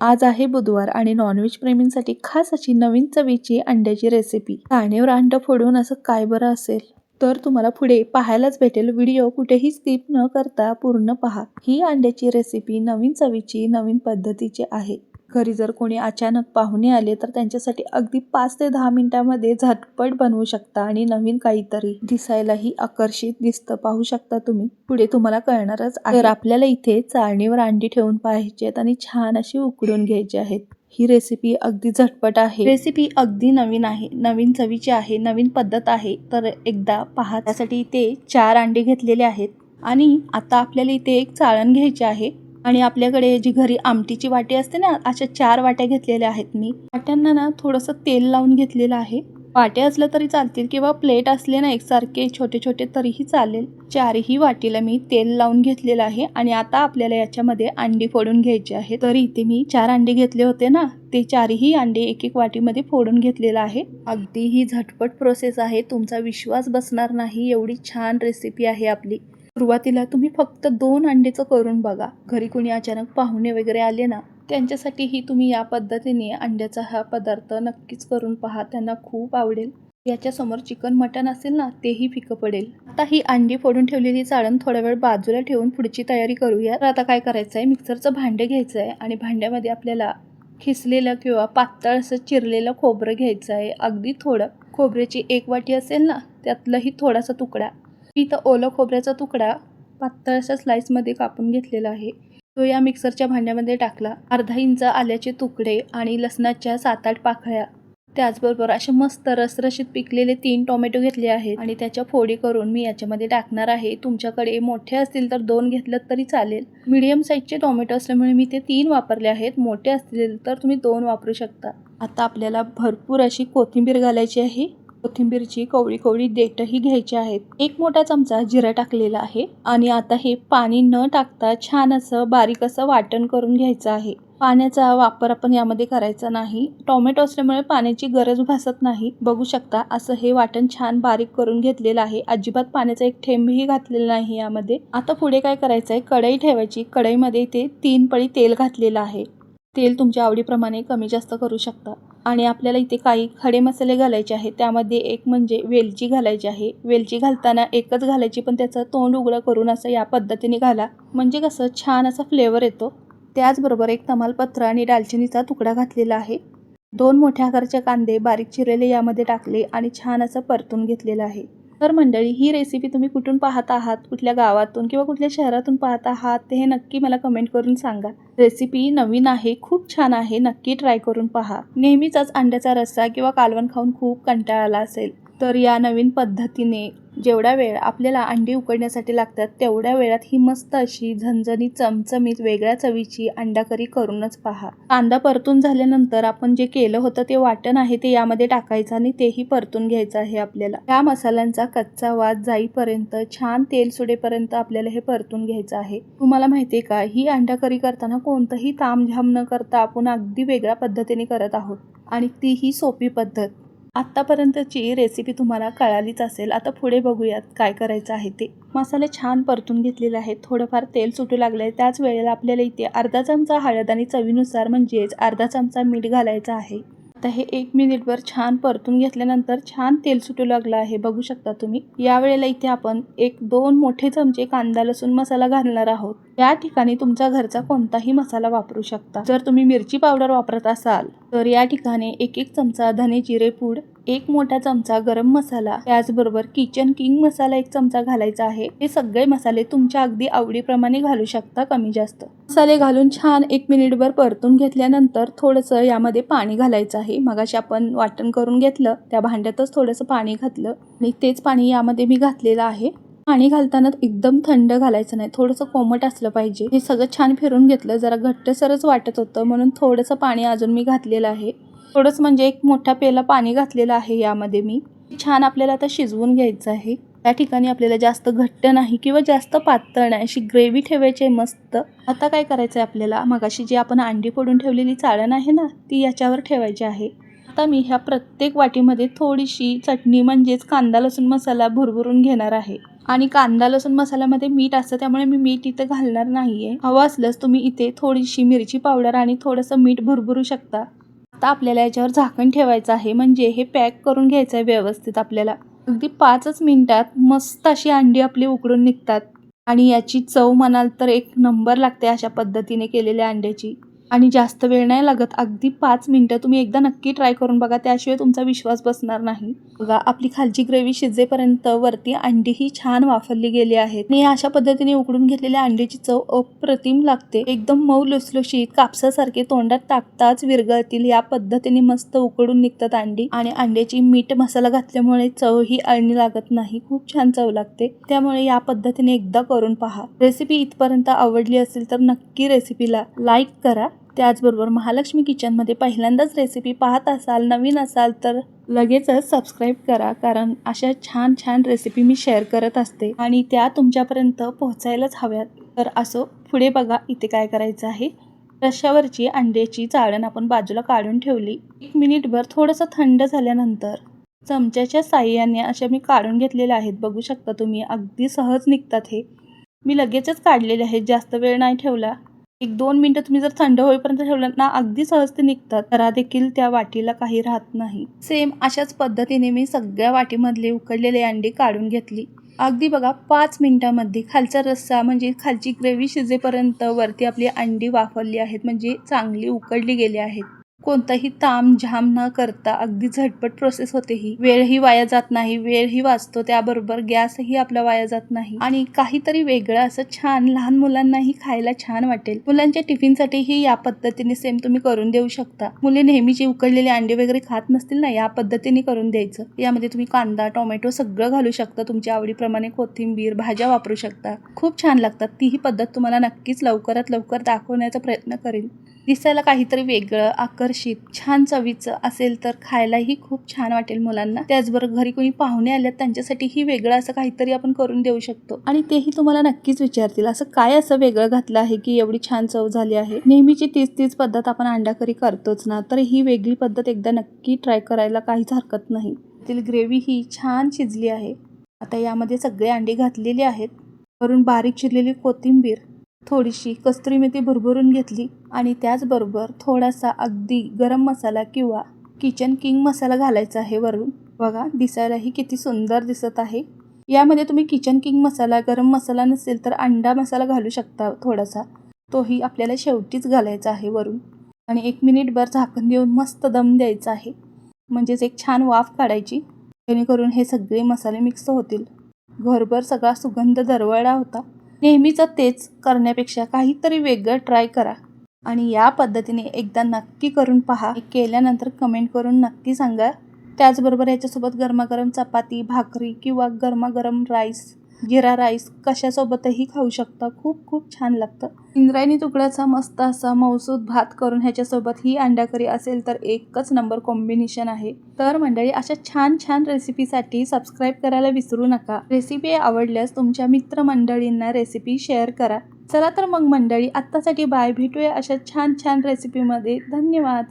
आज आहे बुधवार आणि नॉनव्हेज प्रेमींसाठी खास अशी नवीन चवीची अंड्याची रेसिपी काणेवर अंड फोडून असं काय बरं असेल? तर तुम्हाला पुढे पाहायलाच भेटेल व्हिडिओ कुठेही स्किप न करता पूर्ण पहा. ही अंड्याची रेसिपी नवीन चवीची नवीन पद्धतीची आहे. घरी जर कोणी अचानक पाहुणे आले तर त्यांच्यासाठी अगदी पाच ते दहा मिनिटांमध्ये झटपट बनवू शकता आणि नवीन काहीतरी दिसायलाही आकर्षित दिसतं. पाहू शकता तुम्ही. पुढे तुम्हाला कळणारच तर आपल्याला इथे चाळणीवर अंडी ठेवून पाहायची आहेत आणि छान अशी उकडून घ्यायची आहेत. ही रेसिपी अगदी झटपट आहे. रेसिपी अगदी नवीन आहे. नवीन चवीची आहे. नवीन पद्धत आहे. तर एकदा पहा. त्यासाठी इथे चार अंडे घेतलेले आहेत. आणि आता आपल्याला इथे एक चाळण घ्यायची आहे. आणि आपल्याकडे जी घरी आमटीची वाटी असते ना अशा चार वाट्या घेतलेल्या आहेत मी. वाट्यांना ना थोडंसं तेल लावून घेतलेलं आहे. वाटे असलं तरी चालतील किंवा प्लेट असले ना एकसारखे छोटे छोटे तरीही चालेल. चारही वाटीला मी तेल लावून घेतलेलं आहे आणि आता आपल्याला याच्यामध्ये अंडी फोडून घ्यायची आहे. तर इथे मी चार अंडे घेतले होते ना ते चारही अंडे एक एक वाटीमध्ये फोडून घेतलेलं आहे. अगदी ही झटपट प्रोसेस आहे. तुमचा विश्वास बसणार नाही. एवढी छान रेसिपी आहे आपली. सुरुवातीला तुम्ही फक्त दोन अंडेचं करून बघा. घरी कोणी अचानक पाहुणे वगैरे आले ना त्यांच्यासाठीही तुम्ही या पद्धतीने अंड्याचा हा पदार्थ नक्कीच करून पहा. त्यांना खूप आवडेल. याच्यासमोर चिकन मटन असेल ना तेही फिकं पडेल. आता ही अंडी फोडून ठेवलेली चाळण थोड्या वेळ बाजूला ठेवून पुढची तयारी करूया. तर आता काय करायचं आहे मिक्सरचं भांडे घ्यायचं आहे आणि भांड्यामध्ये आपल्याला खिसलेलं किंवा पातळ असं चिरलेलं खोबरं घ्यायचं आहे अगदी थोडं. खोबऱ्याची एक वाटी असेल ना त्यातलंही थोडासा तुकडा. इथं ओलं खोबऱ्याचा तुकडा पातळ अशा कापून घेतलेला आहे. तो या मिक्सरच्या भांड्यामध्ये टाकला. अर्धा इंच आल्याचे तुकडे आणि लसणाच्या सात आठ पाकळ्या. त्याचबरोबर असे मस्त रसरशीत पिकलेले तीन टोमॅटो घेतले आहेत. आणि त्याच्या फोडी करून मी याच्यामध्ये टाकणार आहे. तुमच्याकडे मोठे असतील तर दोन घेतलं तरी चालेल. मीडियम साईजचे टोमॅटो असल्यामुळे मी ते तीन वापरले आहेत. मोठे असतील तर तुम्ही दोन वापरू शकता. आता आपल्याला भरपूर अशी कोथिंबीर घालायची आहे. कोथिंबीरची कोवळी कोवळी देठही घ्यायची आहेत. एक मोठा चमचा जिरा टाकलेला आहे आणि आता हे पाणी न टाकता छान असं बारीक असं वाटण करून घ्यायचं आहे. पाण्याचा वापर आपण यामध्ये करायचा नाही. टोमॅटो असल्यामुळे पाण्याची गरज भासत नाही. बघू शकता असं हे वाटण छान बारीक करून घेतलेलं आहे. अजिबात पाण्याचा एक थेंबही घातलेला नाही यामध्ये. आता पुढे काय करायचं आहे कढई ठेवायची. कढईमध्ये ते तीन पळी तेल घातलेलं आहे. तेल तुमच्या आवडीप्रमाणे कमी जास्त करू शकता. आणि आपल्याला इथे काही खडे मसाले घालायचे आहेत. त्यामध्ये एक म्हणजे वेलची घालायची आहे. वेलची घालताना एकच घालायची पण त्याचं तोंड उघडं करून असं या पद्धतीने घाला. म्हणजे कसं? छान असा फ्लेवर येतो. त्याचबरोबर एक तमालपत्र आणि दालचिनीचा तुकडा घातलेला आहे. दोन मोठ्या आकाराचे कांदे बारीक चिरलेले यामध्ये टाकले आणि छान असं परतून घेतलेलं आहे. तर मंडळी ही रेसिपी तुम्ही कुठून पाहत आहात? कुठल्या गावातून किंवा कुठल्या शहरातून पाहत आहात? ते हे नक्की मला कमेंट करून सांगा. रेसिपी नवीन आहे खूप छान आहे नक्की ट्राय करून पहा. नेहमीचाच अंड्याचा रस्सा किंवा कालवण खाऊन खूप कंटाळा आला असेल. तर या नवीन पद्धतीने जेवढा वेळ आपल्याला अंडी उकडण्यासाठी लागतात तेवढ्या वेळात ही मस्त अशी झणझणी चमचमीत वेगळ्या चवीची अंडाकरी करूनच पहा. कांदा परतून झाल्यानंतर आपण जे केलं होतं ते वाटण आहे ते यामध्ये टाकायचं आणि तेही परतून घ्यायचं आहे आपल्याला. या मसाल्यांचा कच्चा वाद जाईपर्यंत छान तेल सुडेपर्यंत आपल्याला हे परतून घ्यायचं आहे. तुम्हाला माहिती आहे का ही अंडाकरी करताना कोणतंही तामझाम न करता आपण अगदी वेगळ्या पद्धतीने करत आहोत आणि तीही सोपी पद्धत. आत्तापर्यंतची रेसिपी तुम्हाला कळालीच असेल. आता पुढे बघूयात काय करायचं आहे ते. मसाले छान परतून घेतलेले आहेत. थोडंफार तेल सुटू लागलं आहे त्याच वेळेला आपल्याला इथे अर्धा चमचा हळद आणि चवीनुसार म्हणजेच अर्धा चमचा मीठ घालायचं आहे. आता हे एक मिनिटभर छान परतून घेतल्यानंतर छान तेल सुटू लागलं आहे. बघू शकता तुम्ही. यावेळेला इथे आपण एक दोन मोठे चमचे कांदा लसूण मसाला घालणार आहोत. या ठिकाणी तुमचा घरचा कोणताही मसाला वापरू शकता. जर तुम्ही मिरची पावडर वापरत असाल तर या ठिकाणी एक एक चमचा धने जिरे पूड एक मोठा चमचा गरम मसाला त्याचबरोबर किचन किंग मसाला एक चमचा घालायचा आहे. हे सगळे मसाले तुमच्या अगदी आवडीप्रमाणे घालू शकता कमी जास्त. मसाले घालून छान एक मिनिटभर परतून घेतल्यानंतर थोडंसं यामध्ये पाणी घालायचं आहे. मगाशी आपण वाटण करून घेतलं त्या भांड्यातच थोडंसं पाणी घातलं. आणि तेच पाणी यामध्ये मी घातलेलं आहे. पाणी घालताना एकदम थंड घालायचं नाही. थोडंसं कोमट असलं पाहिजे. हे सगळं छान फिरून घेतलं. जरा घट्टसरच वाटत होतं म्हणून थोडंसं पाणी अजून मी घातलेलं आहे. थोडंच म्हणजे एक मोठा पेला पाणी घातलेलं आहे यामध्ये मी. छान आपल्याला आता शिजवून घ्यायचं आहे. त्या ठिकाणी आपल्याला जास्त घट्ट नाही किंवा जास्त पातळ नाही अशी ग्रेव्ही ठेवायची आहे मस्त. आता काय करायचं आहे आपल्याला? मगाशी जी आपण अंडी फोडून ठेवलेली चाळण आहे ना ती याच्यावर ठेवायची आहे. आता मी ह्या प्रत्येक वाटीमध्ये थोडीशी चटणी म्हणजेच कांदा लसूण मसाला भुरभुरून घेणार आहे. आणि कांदा लसूण मसाल्यामध्ये मीठ असतं त्यामुळे मी मीठ इथे घालणार नाहीये. हवं असल्यास तुम्ही इथे थोडीशी मिरची पावडर आणि थोडंसं मीठ भरभरू शकता. तर आपल्याला याच्यावर झाकण ठेवायचं आहे. म्हणजे हे पॅक करून घ्यायचं आहे व्यवस्थित आपल्याला. अगदी पाचच मिनटात मस्त अशी अंडी आपली उकडून निघतात. आणि याची चव म्हणाल तर एक नंबर लागते अशा पद्धतीने केलेल्या अंड्याची. आणि जास्त वेळ नाही लागत. अगदी पाच मिनटं तुम्ही एकदा नक्की ट्राय करून बघा. त्याशिवाय तुमचा विश्वास बसणार नाही. बघा आपली खालची ग्रेव्ही शिजेपर्यंत वरती अंडी ही छान वाफरली गेली आहेत. आणि अशा पद्धतीने उकडून घेतलेल्या अंड्याची चव अप्रतिम लागते. एकदम मऊ लुसलुशीत कापसासारखे तोंडात टाकताच विरघळतील या पद्धतीने मस्त उकडून निघतात अंडी. आणि अंड्याची मीठ मसाला घातल्यामुळे चव ही अळणी लागत नाही. खूप छान चव लागते. त्यामुळे या पद्धतीने एकदा करून पहा. रेसिपी इथपर्यंत आवडली असेल तर नक्की रेसिपीला लाईक करा. त्याचबरोबर महालक्ष्मी किचनमध्ये पहिल्यांदाच रेसिपी पाहत असाल नवीन असाल तर लगेचच सबस्क्राईब करा कारण अशा छान छान रेसिपी मी शेअर करत असते. आणि त्या तुमच्यापर्यंत पोहोचायलाच हव्यात. तर असो पुढे बघा इथे काय करायचं आहे. रश्यावरची अंड्याची चाळण आपण बाजूला काढून ठेवली. एक मिनिटभर थोडंसं थंड झाल्यानंतर चमच्याच्या साह्याने अशा मी काढून घेतलेल्या आहेत. बघू शकता तुम्ही अगदी सहज निघतात हे. मी लगेचच काढलेले आहेत जास्त वेळ नाही ठेवला. एक दोन मिनटं तुम्ही जर थंड होईपर्यंत ठेवलं ना अगदी सहज ते निघतात. तर देखील त्या वाटीला काही राहत नाही. सेम अशाच पद्धतीने मी सगळ्या वाटीमधले उकडलेले अंडी काढून घेतली. अगदी बघा पाच मिनिटांमध्ये खालचा रस्सा म्हणजे खालची ग्रेव्ही शिजेपर्यंत वरती आपली अंडी वाफरली आहेत म्हणजे चांगली उकडली गेली आहेत. कोणताही ताम झाम न करता अगदी झटपट प्रोसेस होते ही. वेळही वाया जात नाही वेळही वाचतो त्याबरोबर गॅसही आपला वाया जात नाही. आणि काहीतरी वेगळं असं छान लहान मुलांनाही खायला छान वाटेल. मुलांच्या टिफिनसाठीही या पद्धतीने सेम तुम्ही करून देऊ शकता. मुले नेहमीची उकडलेले अंडे वगैरे खात नसतील ना या पद्धतीने करून द्यायचं. यामध्ये तुम्ही कांदा टोमॅटो सगळं घालू शकता. तुमच्या आवडीप्रमाणे कोथिंबीर भाज्या वापरू शकता. खूप छान लागतात. तीही पद्धत तुम्हाला नक्कीच लवकरात लवकर दाखवण्याचा प्रयत्न करेल. दिसायला काहीतरी वेगळं आकर्षित छान चवीचं असेल तर खायलाही खूप छान वाटेल मुलांना. त्याचबरोबर घरी कोणी पाहुणे आल्यात त्यांच्यासाठीही वेगळं असं काहीतरी आपण करून देऊ शकतो. आणि तेही तुम्हाला नक्कीच विचारतील असं काय असं वेगळं घातलं आहे की एवढी छान चव झाली आहे? नेहमीची तीच तीच पद्धत आपण अंडा करी करतोच ना तर ही वेगळी पद्धत एकदा नक्की ट्राय करायला काहीच हरकत नाही. त्यातील ग्रेव्ही ही छान शिजली आहे. आता यामध्ये सगळे अंडी घातलेली आहेत. वरून बारीक चिरलेली कोथिंबीर थोडीशी कस्तुरी मेथी भरभरून घेतली आणि त्याचबरोबर थोडासा अगदी गरम मसाला किंवा किचन किंग मसाला घालायचा आहे वरून. बघा दिसायलाही किती सुंदर दिसत आहे. यामध्ये तुम्ही किचन किंग मसाला गरम मसाला नसेल तर अंडा मसाला घालू शकता थोडासा. तोही आपल्याला शेवटीच घालायचा आहे वरून. आणि एक मिनिटभर झाकण देऊन मस्त दम द्यायचा आहे. म्हणजेच एक छान वाफ काढायची. जेणेकरून हे सगळे मसाले मिक्स होतील. घरभर सगळा सुगंध दरवळला होता. नेहमीचं तेच करण्यापेक्षा काहीतरी वेगळं ट्राय करा. आणि या पद्धतीने एकदा नक्की करून पहा. केल्यानंतर कमेंट करून नक्की सांगा. त्याचबरोबर याच्यासोबत गरमागरम चपाती भाकरी किंवा गरमागरम राईस जिरा राईस कशासोबतही खाऊ शकता. खूप खूप छान लागतं. इंद्रायणी तुकड्याचा मस्त असा मौसूद भात करून ह्याच्यासोबत ही अंडा करी असेल तर एकच नंबर कॉम्बिनेशन आहे. तर मंडळी अशा छान छान रेसिपीसाठी सबस्क्राईब करायला विसरू नका. रेसिपी आवडल्यास तुमच्या मित्रमंडळींना रेसिपी शेअर करा. चला तर मग मंडळी आत्तासाठी बाय भेटूया अशा छान छान रेसिपीमध्ये धन्यवाद.